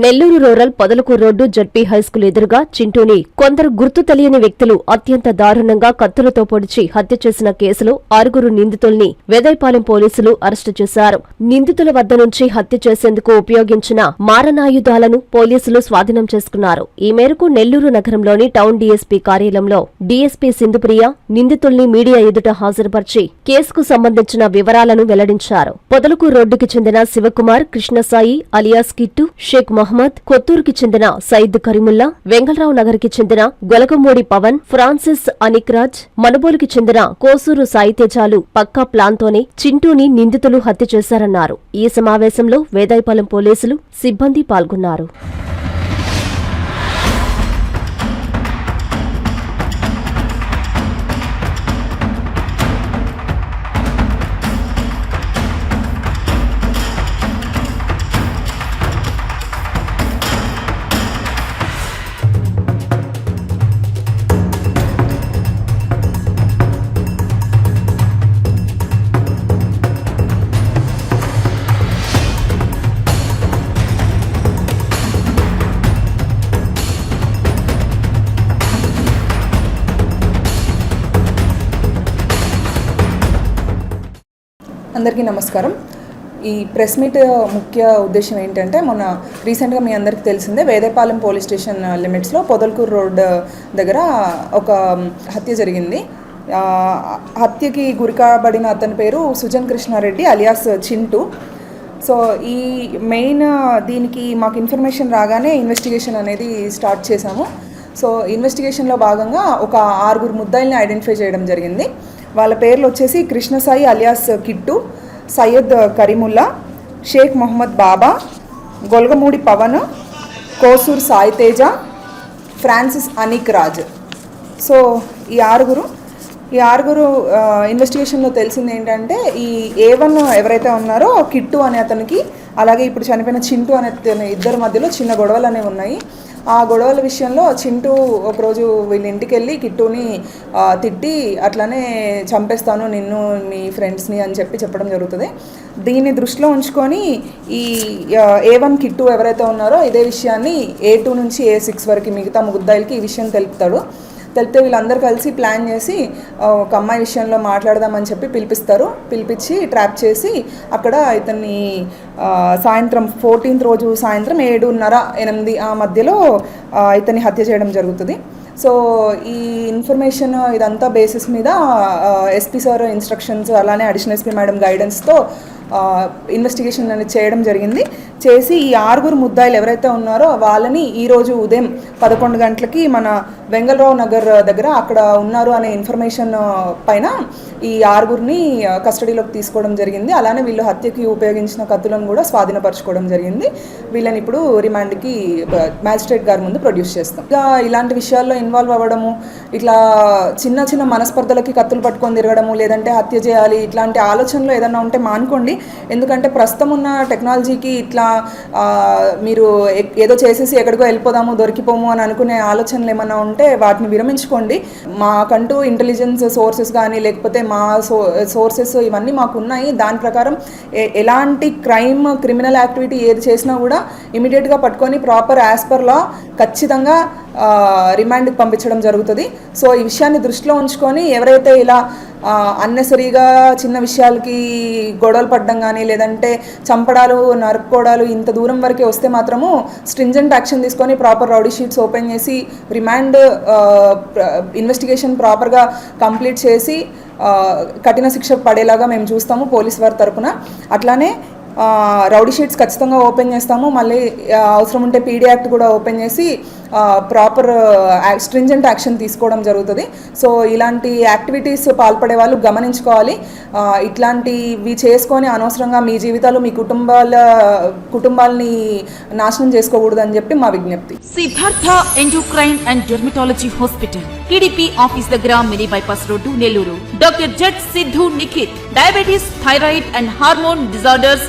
Nellore rural పొదలకు road ZP high school ఎదురుగా చింటూని కొందరు గుర్తు తెలియని వ్యక్తులు అత్యంత దారుణంగా కత్తులతో పొడిచి హత్య చేసిన కేసులో ఆరుగురు నిందితుల్ని వెదైపాలెం పోలీసులు అరెస్టు చేశారు. నిందితుల వద్ద నుంచి హత్య చేసేందుకు ఉపయోగించిన మారణాయుధాలను పోలీసులు స్వాధీనం చేసుకున్నారు. ఈ మేరకు నెల్లూరు నగరంలోని టౌన్ డీఎస్పీ కార్యాలయంలో డీఎస్పీ సింధుప్రియ నిందితుల్ని మీడియా ఎదుట హాజరుపరిచి కేసుకు సంబంధించిన వివరాలను వెల్లడించారు. పొదలకు రోడ్డుకి చెందిన శివకుమార్ కృష్ణసాయి అలియాస్ కిట్టు షేక్ మహమ్మద్ కొత్తూరుకి చెందిన సయీద్ కరీముల్లా వెంగళరావు నగర్కి చెందిన గొలగమూడి పవన్ ఫ్రాన్సిస్ అనిక్రాజ్ మనుబోలుకి చెందిన కోసూరు సాయితేజాలు పక్కా ప్లాన్తోనే చింటూని నిందితులు హత్య చేశారన్నారు. ఈ సమావేశంలో వేదాయపాలెం పోలీసులు సిబ్బంది పాల్గొన్నారు. అందరికీ నమస్కారం. ఈ ప్రెస్ మీట్ ముఖ్య ఉద్దేశం ఏంటంటే మొన్న రీసెంట్గా మీ అందరికీ తెలిసిందే వేదేపాలెం పోలీస్ స్టేషన్ లిమిట్స్లో పొదల్కూరు రోడ్ దగ్గర ఒక హత్య జరిగింది. హత్యకి గురికాబడిన అతని పేరు సుజన్ కృష్ణారెడ్డి అలియాస్ చింటూ. సో ఈ మెయిన్ దీనికి మాకు ఇన్ఫర్మేషన్ రాగానే ఇన్వెస్టిగేషన్ అనేది స్టార్ట్ చేశాము. సో ఇన్వెస్టిగేషన్లో భాగంగా ఒక ఆరుగురు ముద్దాయిల్ని ఐడెంటిఫై చేయడం జరిగింది. వాళ్ళ పేర్లు వచ్చేసి Krishnasai alias Kittu Sayyad Karimulla Sheikh Mohammed Baba Golgamudi Pavan Kosur Sai Teja Francis Anik Raj. So ఈ ఆరుగురు ఈ ఆరుగురు ఇన్వెస్టిగేషన్లో తెలిసింది ఏంటంటే ఈ ఏ వన్ ఎవరైతే ఉన్నారో కిట్టు అనే అతనికి అలాగే ఇప్పుడు చనిపోయిన చింటూ అనే ఇద్దరి మధ్యలో చిన్న గొడవలు అనేవి ఉన్నాయి. ఆ గొడవల విషయంలో చింటూ ఒకరోజు వీళ్ళ ఇంటికి వెళ్ళి కిట్టుని తిట్టి అట్లానే చంపేస్తాను నిన్ను మీ ఫ్రెండ్స్ని అని చెప్పి చెప్పడం జరుగుతుంది. దీన్ని దృష్టిలో ఉంచుకొని ఈ ఏ వన్ కిట్టు ఎవరైతే ఉన్నారో ఇదే విషయాన్ని ఏ టూ నుంచి ఏ సిక్స్ వరకు మిగతా ముగ్గుద్దాయిలకి ఈ విషయం తెలుపుతాడు. తెలిపితే వీళ్ళందరూ కలిసి ప్లాన్ చేసి ఒక అమ్మాయి విషయంలో మాట్లాడదామని చెప్పి పిలిపిస్తారు. పిలిపించి ట్రాప్ చేసి అక్కడ ఇతన్ని సాయంత్రం ఫోర్టీన్త్ రోజు సాయంత్రం ఏడున్నర ఎనిమిది ఆ మధ్యలో ఇతన్ని హత్య చేయడం జరుగుతుంది. సో ఈ ఇన్ఫర్మేషన్ ఇదంతా బేసిస్ మీద ఎస్పీ సార్ ఇన్స్ట్రక్షన్స్ అలానే అడిషనల్ ఎస్పీ మేడం గైడెన్స్తో ఇన్వెస్టిగేషన్ అనేది చేయడం జరిగింది. చేసి ఈ ఆరుగురు ముద్దాయిలు ఎవరైతే ఉన్నారో వాళ్ళని ఈరోజు ఉదయం పదకొండు గంటలకి మన వెంగళరావు నగర్ దగ్గర అక్కడ ఉన్నారు అనే ఇన్ఫర్మేషన్ పైన ఈ ఆరుగురిని కస్టడీలోకి తీసుకోవడం జరిగింది. అలానే వీళ్ళు హత్యకి ఉపయోగించిన కత్తులను కూడా స్వాధీనపరచుకోవడం జరిగింది. వీళ్ళని ఇప్పుడు రిమాండ్కి మ్యాజిస్ట్రేట్ గారి ముందు ప్రొడ్యూస్ చేస్తాం. ఇక ఇలాంటి విషయాల్లో ఇన్వాల్వ్ అవ్వడము ఇట్లా చిన్న చిన్న మనస్పర్ధలకి కత్తులు పట్టుకొని తిరగడము లేదంటే హత్య చేయాలి ఇట్లాంటి ఆలోచనలు ఏదన్నా ఉంటే మానుకోండి. ఎందుకంటే ప్రస్తుతం ఉన్న టెక్నాలజీకి ఇట్లా మీరు ఏదో చేసేసి ఎక్కడికో వెళ్ళిపోదాము దొరికిపోము అని అనుకునే ఆలోచనలు ఏమైనా ఉంటే వాటిని విరమించుకోండి. మాకంటూ ఇంటెలిజెన్స్ సోర్సెస్ కానీ లేకపోతే మా సో సోర్సెస్ ఇవన్నీ మాకు ఉన్నాయి. దాని ప్రకారం ఎలాంటి క్రైమ్ క్రిమినల్ యాక్టివిటీ ఏది చేసినా కూడా ఇమీడియట్గా పట్టుకొని ప్రాపర్ యాజ్ పర్ లా ఖచ్చితంగా రిమాండ్కి పంపించడం జరుగుతుంది. సో ఈ విషయాన్ని దృష్టిలో ఉంచుకొని ఎవరైతే ఇలా అన్నెసరీగా చిన్న విషయాలకి గొడవలు పడడం కానీ లేదంటే చంపడాలు నరుక్కోడాలు ఇంత దూరం వరకే వస్తే మాత్రము స్ట్రింజెంట్ యాక్షన్ తీసుకొని ప్రాపర్ రౌడీ షీట్స్ ఓపెన్ చేసి రిమాండ్ ఇన్వెస్టిగేషన్ ప్రాపర్గా కంప్లీట్ చేసి కఠిన శిక్ష పడేలాగా మేము చూస్తాము పోలీస్ వారి తరపున. అట్లానే రౌడీ షీట్స్ ఖచ్చితంగా ఓపెన్ చేస్తాము. మళ్ళీ అవసరం ఉంటే పీడీ యాక్ట్ కూడా ఓపెన్ చేసి ప్రాపర్ స్ట్రింజెంట్ యాక్షన్ తీసుకోవడం జరుగుతుంది. సో ఇలాంటి యాక్టివిటీస్ పాల్పడే వాళ్ళు గమనించుకోవాలి. ఇట్లాంటివి చేసుకొని అనవసరంగా మీ జీవితాలు మీ కుటుంబాల కుటుంబాలని నాశనం చేసుకోకూడదు అని చెప్పి మా విజ్ఞప్తి. Siddhartha endocrine and dermatology hospital TDP office దగ్గర mini bypass road Nellore. Doctor Z Siddhu Nikhit diabetes thyroid and hormone disorders